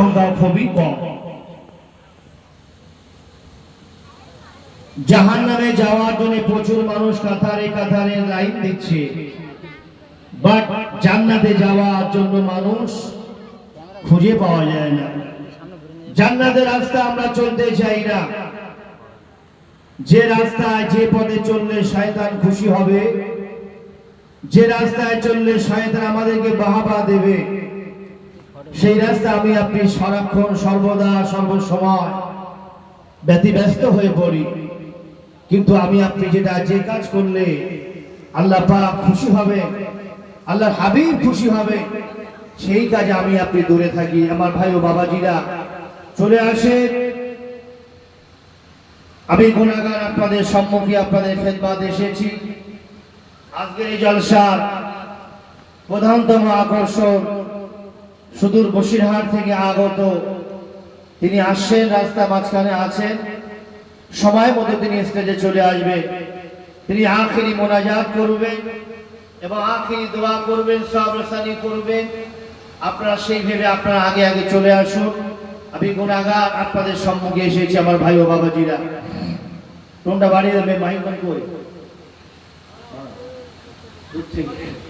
সংখ্যা খুবই কম। জাহান নামে যাওয়ার জন্য প্রচুর মানুষ কাতারে কাতারে লাইন দিচ্ছে। বাট জান্নাতে যাওয়ার জন্য মানুষ খুঁজে পাওয়া যায় না। জান্নাতের রাস্তা আমরা চলতে চাই না। যে রাস্তায় যে পথে চললে শয়তান খুশি হবে, যে রাস্তায় চললে শয়তান আমাদেরকে বাহাবা দেবে। সেই রাস্তা আমি আপনি সারাক্ষণ সর্বদা সর্বসময় ব্যতিব্যস্ত হয়ে পড়ি। কিন্তু আমি আপনি যেটা যে কাজ করলে আল্লাহ পাক খুশি হবে আল্লাহ হাবিব খুশি হবে, সেই কাজে আমি আপনি দূরে থাকি। আমার ভাই ও বাবাজিরা চলে আসে। আমি গুণাগার আপনাদের সম্মুখে আপনাদের খেদবাদ এসেছি। আজকের এই জলসার প্রধানতম আকর্ষণ সুদূর বসিরহাট থেকে আগত তিনি আসছেন রাস্তা মাঝখানে আছেন। সময় মতো তিনি স্টেজে চলে আসবে। তিনি আখেরি মোনাজাত করবেন এবং আখেরি দোয়া করবেন সব রসানি করবেন। আপনারা সেই ভেবে আপনারা আগে আগে চলে আসুন। আমি গুণাগার আপনাদের সম্মুখে এসেছি, আমার ভাই ও বাবাজিরা। কোনটা বাড়িয়ে দেবে মাইক কই? দূর থেকে।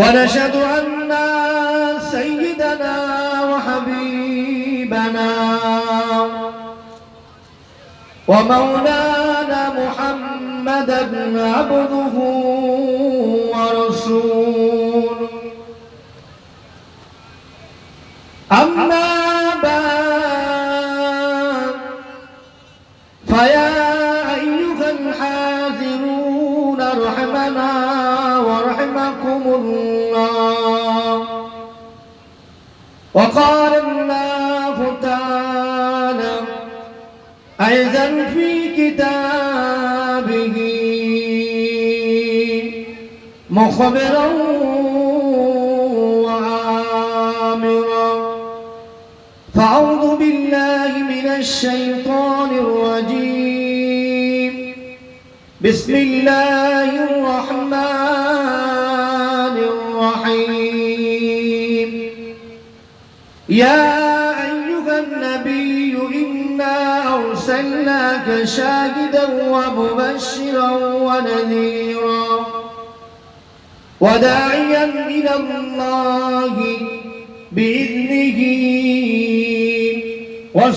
ونشهد أن سيدنا وحبيبنا ومولانا محمدا عبده ورسوله أما الحاذرون رحمنا ورحمكم الله. وقال الله تعالى أيضا في كتابه مخبرا وآمرا فأعوذ بالله من الشيطان الرجيم. بسم الله الرحمن الرحيم. يا أيها النبي إنا أرسلناك شاهدا ومبشرا ونذيرا وداعيا إلى الله بإذنه.